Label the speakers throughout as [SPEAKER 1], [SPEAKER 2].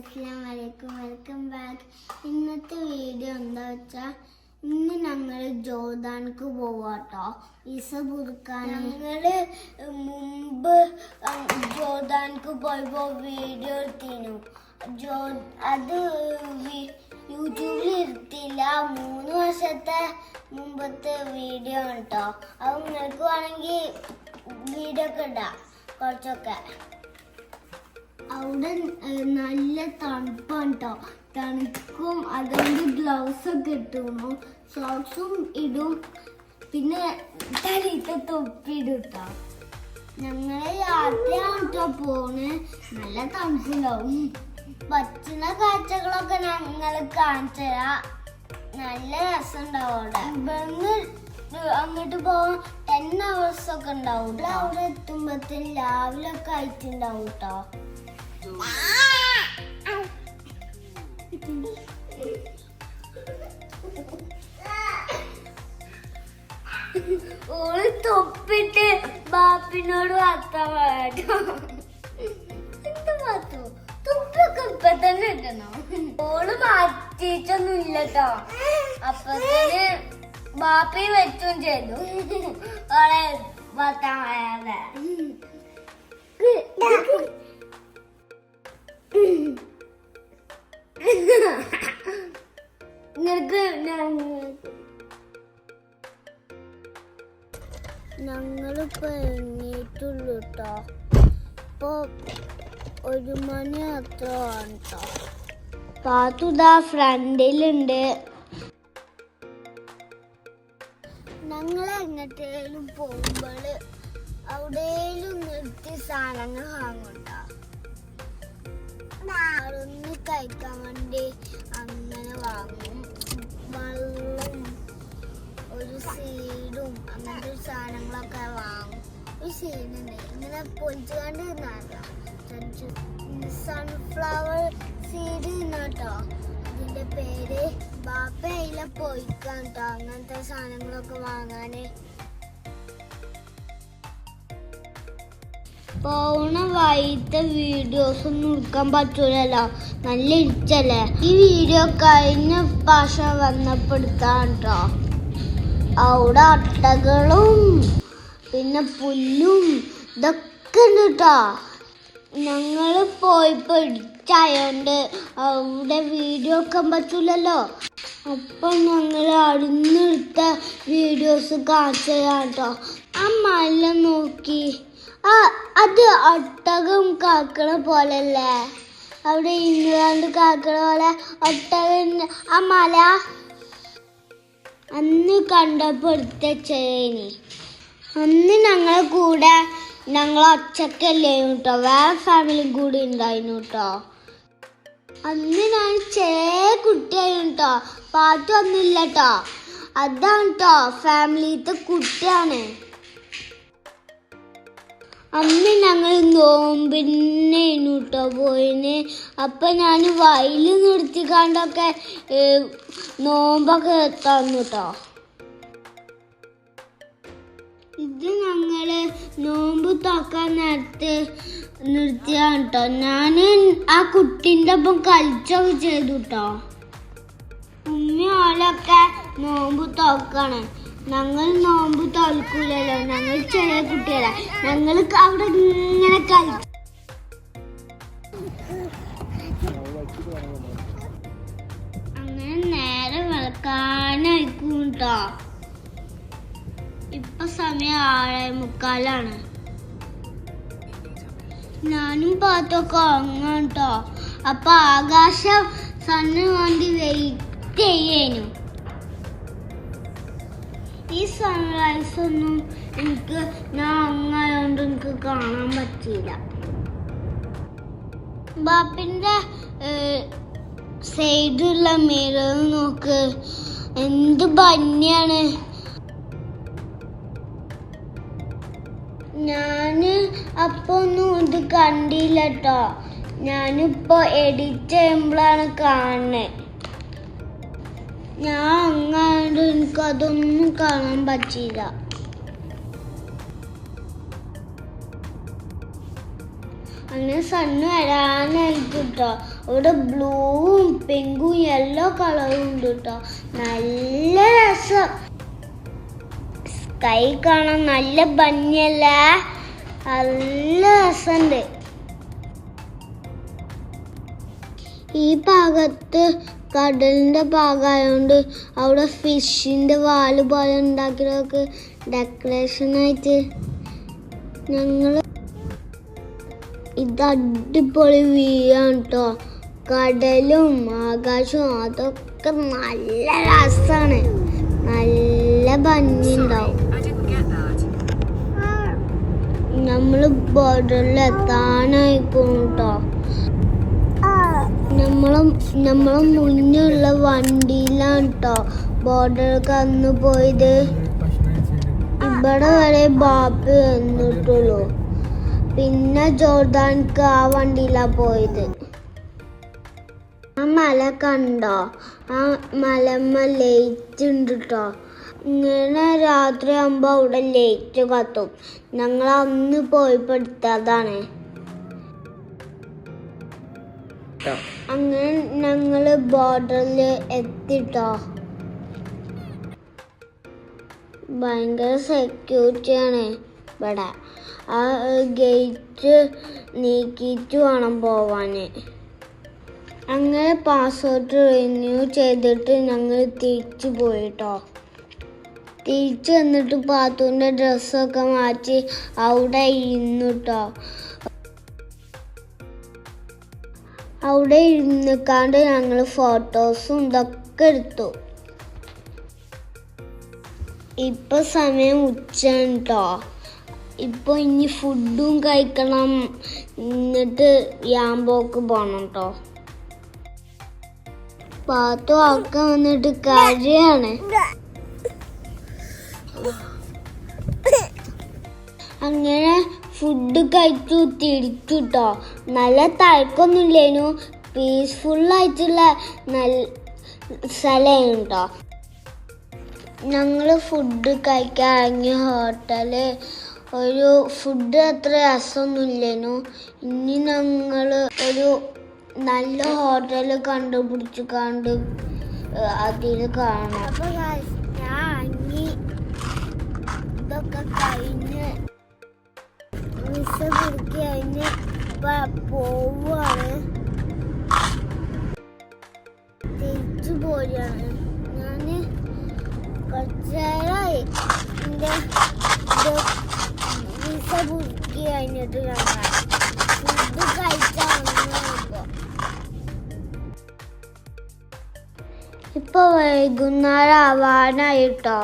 [SPEAKER 1] അസ്സാം welcome back. ഇന്നത്തെ video എന്താ വെച്ചാ ഇന്ന് ഞങ്ങൾ ജോർദാൻക്ക് പോവാട്ടോ. വിസ പുതുക്കാൻ ഞങ്ങൾ മുമ്പ് ജോർദാൻക്ക് പോയപ്പോ വീഡിയോ എടുത്തിനു ജോ അത് യൂട്യൂബിൽ ഇരുത്തില്ല. മൂന്ന് വർഷത്തെ മുമ്പത്തെ വീഡിയോ ആണ് കേട്ടോ അത് നിങ്ങൾക്ക് വേണമെങ്കിൽ വീഡിയോ ഒക്കെ ഇടാം. കുറച്ചൊക്കെ. അവിടെ നല്ല തണുപ്പാണ് കേട്ടോ തണുക്കും അതുകൊണ്ട് ഗ്ലൗസ് ഒക്കെ ഇട്ടുന്നു സോക്സും ഇടും. പിന്നെ തലീത്തെ തൊപ്പി ഇടും ഞങ്ങൾ യാത്രയാണ് കേട്ടോ പോണ്. നല്ല തണുപ്പുണ്ടാവും. പറ്റുന്ന കാഴ്ചകളൊക്കെ ഞങ്ങൾ കാണിച്ചു തരാം നല്ല രസമുണ്ടാവും അവിടെ. അങ്ങോട്ട് പോകാൻ ടെൻ അവേഴ്സ് ഒക്കെ ഉണ്ടാവും അവിടെ എത്തുമ്പത്തിന് രാവിലെ ഒക്കെ ആയിട്ടുണ്ടാവും കേട്ടോ ഓൾ തൊപ്പിട്ട് ബാപ്പിനോട് എന്ത് മാത്തു തൊപ്പിയൊക്കെ ഇപ്പൊ തന്നെ ഇടണം? ഓൾ മാറ്റിയിട്ടൊന്നും ഇല്ലട്ടോ അപ്പൊ തന്നെ ബാപ്പി വെച്ചും ചെയ്തു. ഓളെ വർത്താൻ ഒരു മണി അത്ര കേട്ടോ പാത്തു ദാ ഫ്രണ്ടിലുണ്ട്. ഞങ്ങൾ എങ്ങോട്ടേലും പോകുമ്പോൾ അവിടെയും നിർത്തി സാധനങ്ങൾ വാങ്ങുണ്ടോ. കഴിക്കാൻ വേണ്ടി അങ്ങനെ വാങ്ങും. വെള്ളം ഒരു സീഡും അങ്ങനത്തെ സാധനങ്ങളൊക്കെ വാങ്ങും. ഒരു സീഡുണ്ട് ഇങ്ങനെ പൊളിച്ചുകൊണ്ട് തിന്നാട്ടോ സൺഫ്ലവർ സീഡ് കേട്ടോ. അതിന്റെ പേര് ബാപ്പ അതിലെ പോയിക്കാൻ കേട്ടോ അങ്ങനത്തെ സാധനങ്ങളൊക്കെ വാങ്ങാന്. പോണ വൈകിട്ട് വീഡിയോസ് ഒന്നും എടുക്കാൻ പറ്റൂലല്ലോ. നല്ല ഇരിച്ചല്ലേ? ഈ വീഡിയോ കഴിഞ്ഞ പ്രാവശ്യം വന്നപ്പെടുത്താൻ കേട്ടോ അവിടെ അട്ടകളും പിന്നെ പുല്ലും ഇതൊക്കെ ഉണ്ട് കേട്ടോ ഞങ്ങൾ പോയി ഇടിച്ചായോണ്ട് അവിടെ വീഡിയോ വെക്കാൻ പറ്റൂലല്ലോ. അപ്പൊ ഞങ്ങൾ അടുന്നെടുത്ത വീഡിയോസ് കാണിച്ചു അമ്മ ആ മല നോക്കി. ആ അത് ഒട്ടകം കാക്കണ പോലല്ലേ? അവിടെ ഇംഗ്ലണ്ട് കാക്കണ പോലെ ഒട്ടകം ആ മല അന്ന് കണ്ടപ്പോൾ എടുത്ത ചേനി അന്ന് ഞങ്ങളെ കൂടെ ഞങ്ങൾ ഒച്ചക്കല്ലേ കേട്ടോ വേറെ ഫാമിലി കൂടി ഉണ്ടായിരുന്നു കേട്ടോ അന്ന് ഞാൻ ചേ കുട്ടിയായിരുന്നു കേട്ടോ പാട്ട് വന്നില്ല കേട്ടോ അതാണ് കേട്ടോ ഫാമിലിത്തെ കുട്ടിയാണ്. അന്ന് ഞങ്ങൾ നോമ്പിന്നെ കേട്ടോ പോയിന്. അപ്പൊ ഞാൻ വയൽ നിർത്തിക്കാണ്ടൊക്കെ നോമ്പൊക്കെ തന്നു കേട്ടോ ഇത് ഞങ്ങൾ നോമ്പ് തുറക്കാൻ നേരത്ത് നിർത്തിയാണ് കേട്ടോ ഞാൻ ആ കുട്ടിന്റെ ഒപ്പം കളിച്ചൊക്കെ ചെയ്തു കേട്ടോ ഉമ്മി ഓലൊക്കെ നോമ്പ് തുറക്കാണ്. ഞങ്ങൾ നോമ്പ് തുറക്കൂലല്ലോ. ഞങ്ങൾ ചെറിയ കുട്ടികളാ. ഞങ്ങൾ അവിടെ ഇങ്ങനെ കളിച്ചു അങ്ങനെ നേരെ വളക്കാനായിരിക്കും കേട്ടോ സമയം ആറേ മുക്കാലാണ്. ഞാനും പാത്തൊക്കെ ഉറങ്ങാം കേട്ടോ അപ്പൊ ആകാശം സണ്ണ് വേണ്ടി വെയിറ്റ് ചെയ്യേനു. ഈ സൺറൈസ് ഒന്നും എനിക്ക് ഞാൻ അങ്ങനെ എനിക്ക് കാണാൻ പറ്റിയില്ല. ബാപ്പിന്റെ സൈഡിലുള്ള മിറർ നോക്ക്. എന്ത് ഭംഗിയാണ്. ഞാൻ അപ്പൊ ഒന്നും ഇത് കണ്ടില്ല കേട്ടോ ഞാനിപ്പോ എഡിറ്റ് ചെയ്യുമ്പോഴാണ് കാണുന്നത് ഞാൻ അങ്ങാണ്ട് എനിക്കതൊന്നും കാണാൻ പറ്റിയില്ല. അങ്ങനെ സണ്ണ് വരാനായിട്ട് കേട്ടോ ഇവിടെ ബ്ലൂവും പിങ്കും യെല്ലോ കളറും ഉണ്ട് കേട്ടോ നല്ല രസം. സ്കൈ കാണാൻ നല്ല ഭംഗിയല്ല? നല്ല രസമുണ്ട് ഈ ഭാഗത്ത് കടലിന്റെ ഭാഗമായതുകൊണ്ട് അവിടെ ഫിഷിന്റെ വാൽ പോലെ ഉണ്ടാക്കിയതൊക്കെ ഡെക്കറേഷൻ ആയിട്ട് ഞങ്ങൾ ഇത് അടിപൊളി വ്യൂ ആണ് കേട്ടോ കടലും ആകാശവും അതൊക്കെ നല്ല രസമാണ് നല്ല ഭംഗിയുണ്ടാവും.
[SPEAKER 2] I
[SPEAKER 1] നമ്മൾ ബോർഡറിൽ എത്താനായിക്കും കേട്ടോ നമ്മളെ നമ്മളെ മുന്നുള്ള വണ്ടിയിലാണ് കേട്ടോ ബോർഡർ അന്ന് പോയത്. ഇവിടെ വരെ ബാപ്പ് വന്നിട്ടുള്ളൂ. പിന്നെ ജോർദാൻക്ക് ആ വണ്ടിയിലാ പോയത്. ആ മല കണ്ടോ? ആ മലമ്മ ലേറ്റ് ഉണ്ട് കേട്ടോ ഇങ്ങനെ രാത്രി ആകുമ്പോൾ അവിടെ ലേറ്റ് കത്തും. ഞങ്ങൾ അന്ന് പോയി പെടുത്തതാണ് അങ്ങനെ ഞങ്ങൾ ബോർഡറിൽ എത്തിട്ടോ. ഭയങ്കര സെക്യൂരിറ്റി ആണ് ഇവിടെ. ആ ഗേറ്റ് നീക്കിയിട്ട് വേണം പോവാന്. അങ്ങനെ പാസ്വേഡ് റിന്യൂ ചെയ്തിട്ട് ഞങ്ങൾ തിരിച്ചു പോയിട്ടോ. തിരിച്ചു വന്നിട്ട് പാത്തുവിന്റെ ഡ്രസ്സൊക്കെ മാറ്റി അവിടെ ഇരുന്നു കേട്ടോ അവിടെ ഇരുന്നിക്കാണ്ട് ഞങ്ങൾ ഫോട്ടോസും ഇതൊക്കെ എടുത്തു. ഇപ്പൊ സമയം ഉച്ചയാണ് കേട്ടോ ഇപ്പൊ ഇനി ഫുഡും കഴിക്കണം. എന്നിട്ട് യാമ്പോക്ക് പോണം കേട്ടോ പാത്തു ഒക്കെ വന്നിട്ട് കാര്യമാണ്. അങ്ങനെ ഫുഡ് കഴിച്ചു തിരിച്ചു കേട്ടോ നല്ല തഴക്കൊന്നുമില്ലേനു പീസ്ഫുള്ളായിട്ടുള്ള നല്ല സ്ഥലമാണ് കേട്ടോ ഞങ്ങൾ ഫുഡ് കഴിക്കാൻ ഇറങ്ങിയ ഹോട്ടൽ ഒരു ഫുഡ് അത്ര രസമൊന്നുമില്ലേനു. ഇനി ഞങ്ങൾ ഒരു നല്ല ഹോട്ടൽ കണ്ടുപിടിച്ചു കണ്ട് അതിൽ കാണാം. ഞാൻ ഇതൊക്കെ കഴിഞ്ഞ് വിസ പിടിച്ച് കഴിഞ്ഞ് പോവാണ് തിരിച്ചു പോരുകയാണ് ഞാൻ കുറച്ചേരായി എന്റെ വിസ പുതുക്കി കഴിഞ്ഞിട്ട് ഞങ്ങൾ ഫുഡ് കഴിച്ചാണ് ഇപ്പൊ ഇപ്പൊ വൈകുന്നേരം ആവാനായിട്ടോ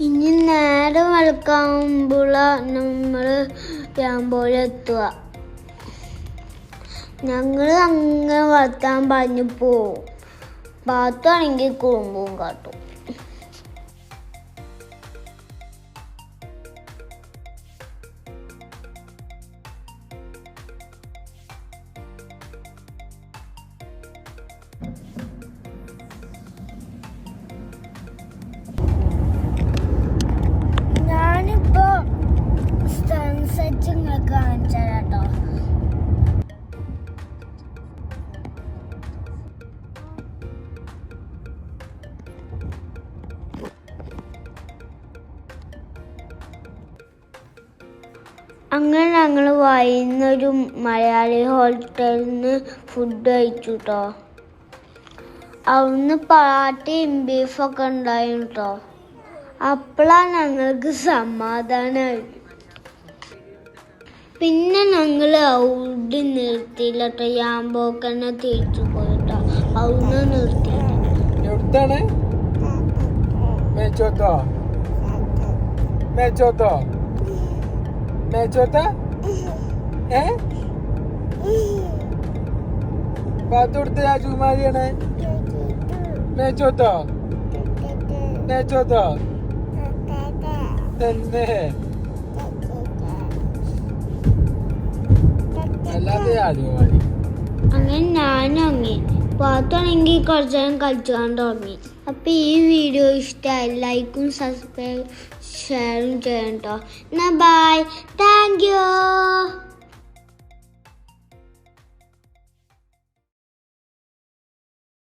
[SPEAKER 1] ഇനി നേരം വെളുക്കാകുമ്പോഴ നമ്മൾ രാമ്പോലെത്തുക ഞങ്ങൾ അങ്ങനെ വളർത്താൻ പറഞ്ഞു പോവും. പാത്താണെങ്കിൽ കുറുമ്പും കാട്ടും. അങ്ങനെ ഞങ്ങൾ വൈകുന്നൊരു മലയാളി ഹോട്ടലിൽ നിന്ന് ഫുഡ് കഴിച്ചു കേട്ടോ അവിടുന്ന് പാട്ടയും ബീഫൊക്കെ ഉണ്ടായിരുന്നു കേട്ടോ അപ്പോഴാണ് ഞങ്ങൾക്ക് സമാധാനമായി പിന്നെ ഞങ്ങൾ അവിടെ നിർത്തിയില്ല കേട്ടോ ഞാൻ പോക്കന്നെ തിരിച്ചു പോയിട്ടോ. അവിടുന്ന് നിർത്തിയില്ല.
[SPEAKER 3] മേച്ചോത്തോ മേച്ചോത്തോ മേച്ചോത്ത ഏ? പാത്തൊടുത്ത രാജകുമാരിയാണ് മേച്ചോത്തോ മേച്ചോത്തോ തന്നെ. അല്ലാതെ രാജകുമാരി
[SPEAKER 1] അങ്ങനെ ഞാനും അങ്ങി പുറത്താണെങ്കിൽ കുറച്ച് നേരം കളിച്ചാൻ തുടങ്ങി. അപ്പോൾ ഈ വീഡിയോ ഇഷ്ടമായി ലൈക്കും സബ്സ്ക്രൈബ് ഷെയറും ചെയ്യണം കേട്ടോ എന്നാൽ ബൈ താങ്ക് യു